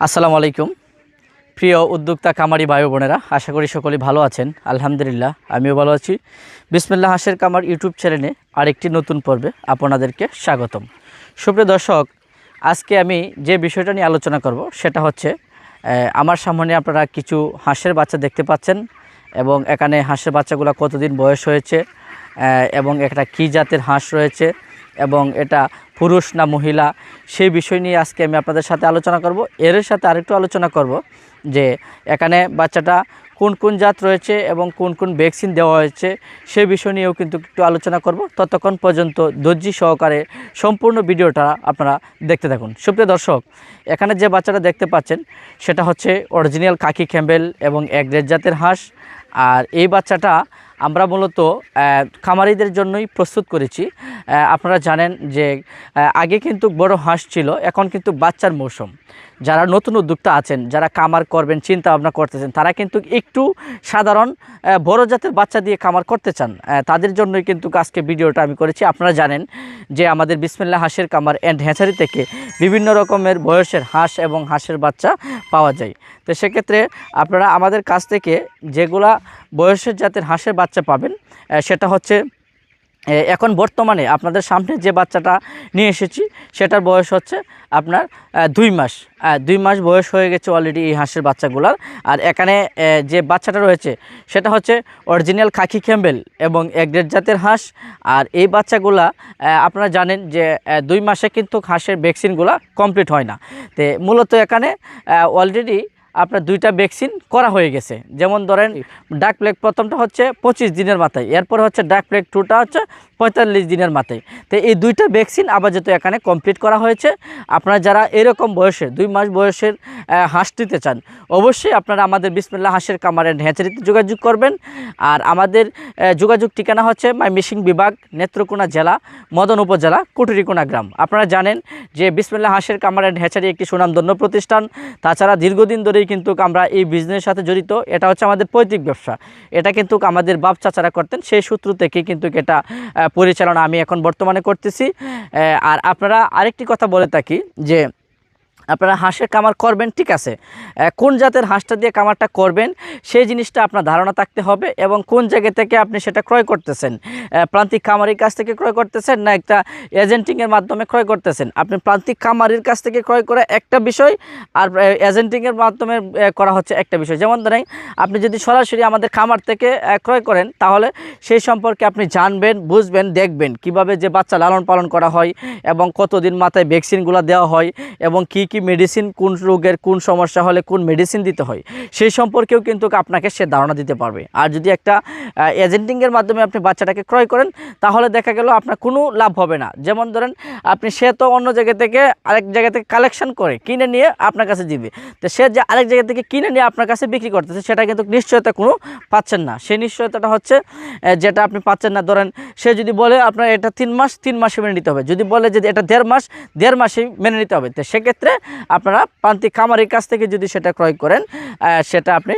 আসসালামু আলাইকুম। প্রিয় উদ্যোক্তা কামারি ভাই বোনেরা, আশা করি সকলেই ভালো আছেন। আলহামদুলিল্লাহ, আমিও ভালো আছি। বিসমিল্লাহ হাসের কামার ইউটিউব চ্যানেলে আরেকটি নতুন পর্বে আপনাদেরকে স্বাগতম। সুপ্রিয় দর্শক, আজকে আমি যে বিষয়টা নিয়ে আলোচনা করব, সেটা হচ্ছে আমার সামনে আপনারা কিছু হাঁসের বাচ্চা দেখতে পাচ্ছেন এবং এখানে হাঁসের বাচ্চাগুলো কতদিন বয়স হয়েছে এবং একটা কী জাতের হাঁস রয়েছে এবং এটা পুরুষ না মহিলা, সেই বিষয় নিয়ে আজকে আমি আপনাদের সাথে আলোচনা করব। এর সাথে আরেকটু আলোচনা করব যে এখানে বাচ্চাটা কোন কোন জাত রয়েছে এবং কোন কোন ভ্যাকসিন দেওয়া হয়েছে, সে বিষয় নিয়েও কিন্তু একটু আলোচনা করব। ততক্ষণ পর্যন্ত দর্জি সহকারে সম্পূর্ণ ভিডিওটা আপনারা দেখতে থাকুন। সুপ্রিয় দর্শক, এখানে যে বাচ্চাটা দেখতে পাচ্ছেন, সেটা হচ্ছে অরিজিনাল কাকি ক্যাম্বেল এবং এক জাতের হাঁস। আর এই বাচ্চাটা আমরা মূলত খামারিদের জন্যই প্রস্তুত করেছি। আপনারা জানেন যে আগে কিন্তু বড় হাঁস ছিল, এখন কিন্তু বাচ্চার মৌসুম। যারা নতুন উদ্যোক্তা আছেন, যারা কামার করবেন চিন্তা ভাবনা করতেছেন, তারা কিন্তু একটু সাধারণ বড় জাতের বাচ্চা দিয়ে কামার করতে চান। তাদের জন্যই কিন্তু আজকে ভিডিওটা আমি করেছি। আপনারা জানেন যে আমাদের বিসমিল্লা হাঁসের কামার অ্যান্ড হ্যাচারি থেকে বিভিন্ন রকমের বয়সের হাঁস এবং হাঁসের বাচ্চা পাওয়া যায়। তো সেক্ষেত্রে আপনারা আমাদের কাছ থেকে যেগুলা বয়সের জাতের হাঁসের বাচ্চা পাবেন সেটা হচ্ছে এখন বর্তমানে আপনাদের সামনে যে বাচ্চাটা নিয়ে এসেছি, সেটার বয়স হচ্ছে আপনার দুই মাস। দুই মাস বয়স হয়ে গেছে অলরেডি এই হাঁসের বাচ্চাগুলার। আর এখানে যে বাচ্চাটা রয়েছে, সেটা হচ্ছে অরিজিনাল খাকি ক্যাম্বেল এবং এক দেড় জাতের হাঁস। আর এই বাচ্চাগুলা আপনারা জানেন যে দুই মাসে কিন্তু হাঁসের ভ্যাকসিনগুলা কমপ্লিট হয় না। তো মূলত এখানে অলরেডি আপনার দুইটা ভ্যাকসিন করা হয়ে গেছে। যেমন ধরেন ডাক প্লেগ প্রথমটা হচ্ছে পঁচিশ দিনের মাথায় এরপর হচ্ছে ডাক প্লেগ টুটা হচ্ছে পঁয়তাল্লিশ দিনের মাথায়। তো এই দুইটা ভ্যাকসিন আবার যেহেতু এখানে কমপ্লিট করা হয়েছে। আপনারা যারা এরকম বয়সে দুই মাস বয়সের হাঁস নিতে চান অবশ্যই আপনারা আমাদের বিসমিল্লা হাঁসের কামার অ্যান্ড হ্যাচারিতে যোগাযোগ করবেন। আর আমাদের যোগাযোগ ঠিকানা হচ্ছে মাই মিশিং বিভাগ নেত্রকোনা জেলা মদন উপজেলা কুটুরিকোনা গ্রাম। আপনারা জানেন যে বিসমিল্লা হাঁসের কামার অ্যান্ড হ্যাচারি একটি সুনামধন্য প্রতিষ্ঠান। তাছাড়া দীর্ঘদিন ধরেই কিন্তু আমরা এই বিজনেসের সাথে জড়িত। এটা হচ্ছে আমাদের পৈতৃক ব্যবসা। এটা কিন্তু আমাদের বাপ চাচারা করতেন, সেই সূত্র থেকে কিন্তু এটা পরিচালনা আমি এখন বর্তমানে করতেছি। আর আপনারা আরেকটি কথা বলে থাকি যে আপনারা হাঁসের কামার করবেন, ঠিক আছে? কোন জাতের হাঁসটা দিয়ে কামারটা করবেন, সেই জিনিসটা আপনার ধারণা থাকতে হবে এবং কোন জায়গা থেকে আপনি সেটা ক্রয় করতেছেন? প্রান্তিক খামারির কাছ থেকে ক্রয় করতেছেন না একটা এজেন্টিংয়ের মাধ্যমে ক্রয় করতেছেন? আপনি প্রান্তিক খামারির কাছ থেকে ক্রয় করা একটা বিষয় আর এজেন্টিংয়ের মাধ্যমে করা হচ্ছে একটা বিষয়। যেমন ধরেন, আপনি যদি সরাসরি আমাদের খামার থেকে ক্রয় করেন, তাহলে সেই সম্পর্কে আপনি জানবেন, বুঝবেন, দেখবেন কীভাবে যে বাচ্চা লালন পালন করা হয় এবং কতদিন মাথায় ভ্যাকসিনগুলো দেওয়া হয় এবং কি কি মেডিসিন কোন রোগের কোন সমস্যা হলে কোন মেডিসিন দিতে হয়, সেই সম্পর্কেও কিন্তু আপনাকে সে ধারণা দিতে পারবে। আর যদি একটা এজেন্টিংয়ের মাধ্যমে আপনি বাচ্চাটাকে ক্রয় করেন, তাহলে দেখা গেল আপনার কোনো লাভ হবে না। যেমন ধরেন, আপনি সে তো অন্য জায়গা থেকে আরেক জায়গা থেকে কালেকশন করে, কিনে নিয়ে আপনার কাছে দিবে। তো সে যে আরেক জায়গা থেকে কিনে নিয়ে আপনার কাছে বিক্রি করতেছে, সেটা কিন্তু নিশ্চয়তা কোনো পাচ্ছেন না। সেই নিশ্চয়তাটা হচ্ছে যেটা আপনি পাচ্ছেন না। ধরেন, সে যদি বলে আপনার এটা তিন মাস, তিন মাসে মেনে নিতে হবে। যদি বলে যে এটা দেড় মাস, দেড় মাসেই মেনে নিতে হবে। তো সেক্ষেত্রে আপনারা প্রান্তিক খামারের কাছ থেকে যদি সেটা ক্রয় করেন সেটা আপনি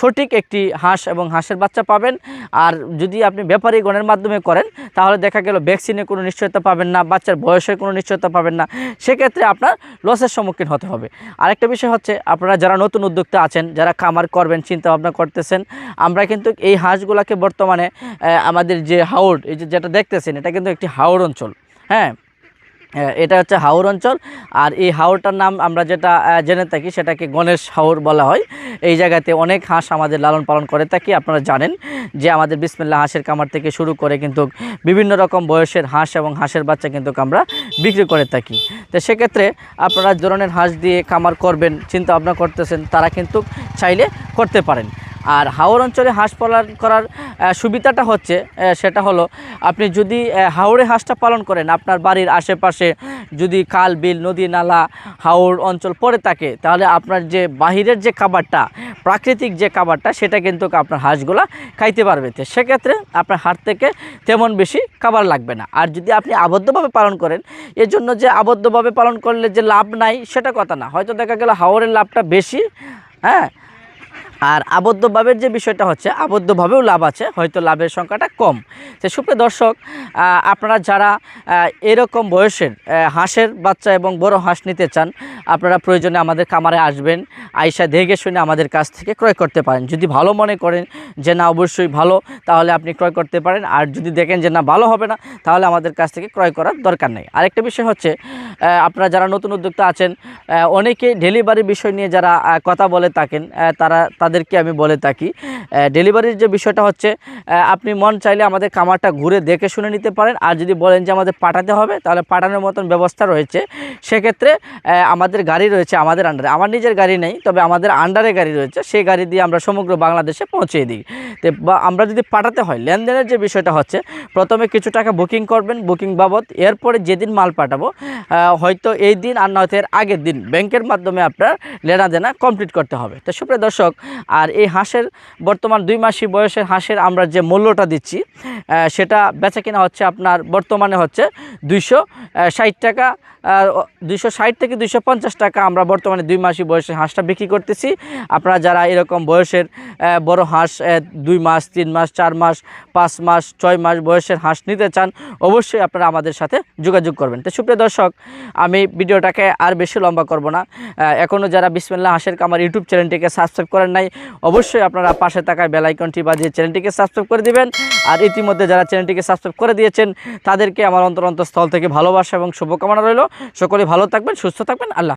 সঠিক একটি হাঁস এবং হাঁসের বাচ্চা পাবেন। আর যদি আপনি ব্যাপারী গণের মাধ্যমে করেন তাহলে দেখা গেল ভ্যাকসিনে কোনো নিশ্চয়তা পাবেন না বাচ্চার বয়সের কোনো নিশ্চয়তা পাবেন না। সেক্ষেত্রে আপনার লসের সম্মুখীন হতে হবে। আরেকটা বিষয় হচ্ছে আপনারা যারা নতুন উদ্যোক্তা আছেন যারা খামার করবেন চিন্তা ভাবনা করতেছেন আমরা কিন্তু এই হাঁসগুলোকে বর্তমানে আমাদের যে হাওড় এই যেটা দেখতেছেন এটা কিন্তু একটি হাওড় অঞ্চল। হ্যাঁ, এটা হচ্ছে হাওর অঞ্চল। আর এই হাওরটার নাম আমরা যেটা জেনে থাকি সেটাকে গণেশ হাওর বলা হয়। এই জায়গাতে অনেক হাঁস আমাদের লালন পালন করে থাকি, আপনারা জানেন যে আমাদের বিসমিল্লা হাঁসের কামার থেকে শুরু করে কিন্তু বিভিন্ন রকম বয়সের হাঁস এবং হাঁসের বাচ্চা কিন্তু আমরা বিক্রি করে থাকি। তো সেক্ষেত্রে আপনারা ধরনের হাঁস দিয়ে কামার করবেন, চিন্তা ভাবনা করতেছেন, তারা কিন্তু চাইলে করতে পারেন। আর হাওর অঞ্চলে হাঁস পালন করার সুবিধাটা হচ্ছে সেটা হলো আপনি যদি হাওড়ে হাঁসটা পালন করেন, আপনার বাড়ির আশেপাশে যদি খাল, বিল, নদী, নালা, হাওর অঞ্চল পড়ে থাকে, তাহলে আপনার যে বাহিরের যে খাবারটা, প্রাকৃতিক যে খাবারটা, সেটা কিন্তু আপনার হাঁসগুলা খাইতে পারবে। তো সেক্ষেত্রে আপনার হাট থেকে তেমন বেশি খাবার লাগবে না। আর যদি আপনি আবদ্ধভাবে পালন করেন এর জন্য যে আবদ্ধভাবে পালন করলে যে লাভ নাই, সেটা কথা না। হয়তো দেখা গেল হাওরের লাভটা বেশি হ্যাঁ? আর আবদ্ধভাবের যে বিষয়টা হচ্ছে, আবদ্ধভাবেও লাভ আছে, হয়তো লাভের সংখ্যাটা কম। তো সুপ্রিয় দর্শক আপনারা যারা এরকম বয়সের হাঁসের বাচ্চা এবং বড় হাঁস নিতে চান, আপনারা প্রয়োজনে আমাদের খামারে আসবেন আইসা দেখে শুনে আমাদের কাছ থেকে ক্রয় করতে পারেন। যদি ভালো মনে করেন যে না, অবশ্যই ভালো, তাহলে আপনি ক্রয় করতে পারেন। আর যদি দেখেন যে না, ভালো হবে না, তাহলে আমাদের কাছ থেকে ক্রয় করার দরকার নেই। আরেকটা বিষয় হচ্ছে আপনারা যারা নতুন উদ্যোক্তা আছেন অনেকে ডেলিভারি বিষয় নিয়ে যারা কথা বলে থাকেন তারা তাদেরকে আমি বলে থাকি। ডেলিভারির যে বিষয়টা হচ্ছে আপনি মন চাইলে আমাদের খামারটা ঘুরে দেখে শুনে নিতে পারেন। আর যদি বলেন যে আমাদের পাঠাতে হবে, তাহলে পাঠানোর মতন ব্যবস্থা রয়েছে। সেক্ষেত্রে আমাদের গাড়ি রয়েছে আমাদের আন্ডারে আমার নিজের গাড়ি নেই, তবে আমাদের আন্ডারে গাড়ি রয়েছে। সেই গাড়ি দিয়ে আমরা সমগ্র বাংলাদেশে পৌঁছে দিই। তো আমরা যদি পাঠাতে হয়, লেনদেনের যে বিষয়টা হচ্ছে, প্রথমে কিছু টাকা বুকিং করবেন বুকিং বাবদ। এরপরে যেদিন মাল পাঠাবো হয়তো এই দিন আর নয়তো এর আগের দিন। ব্যাংকের মাধ্যমে আপনার লেনাদেনা কমপ্লিট করতে হবে। তো সুপ্রিয় দর্শক আর এই হাঁসের বর্তমান দুই মাসি বয়সের হাঁসের আমরা যে মূল্যটা দিচ্ছি সেটা বেচা কিনা হচ্ছে আপনার বর্তমানে হচ্ছে দুইশো ষাট টাকা দুইশো ষাট থেকে দুইশো পঞ্চাশ টাকা আমরা বর্তমানে দুই মাসি বয়সের হাঁসটা বিক্রি করতেছি। আপনারা যারা এরকম বয়সের বড় হাঁস দুই মাস, তিন মাস, চার মাস, পাঁচ মাস, ছয় মাস বয়সের হাঁস নিতে চান, অবশ্যই আপনারা আমাদের সাথে যোগাযোগ করবেন। তো সুপ্রিয় দর্শক, আমি ভিডিওটাকে আর বেশি লম্বা করব না। এখনও যারা বিসমিল্লা হাঁসের কামার ইউটিউব চ্যানেলটিকে সাবস্ক্রাইব করেন নাই অবশ্যই আপনারা পাশে থাকা বেলাইকনটি বাজিয়ে চ্যানেলটিকে সাবস্ক্রাইব করে দিবেন। আর ইতিমধ্যে যারা চ্যানেলটিকে সাবস্ক্রাইব করে দিয়েছেন, তাদেরকে আমার অন্তর অন্তঃস্থল থেকে ভালোবাসা এবং শুভকামনা রইল। সকলে ভালো থাকবেন, সুস্থ থাকবেন, আল্লাহ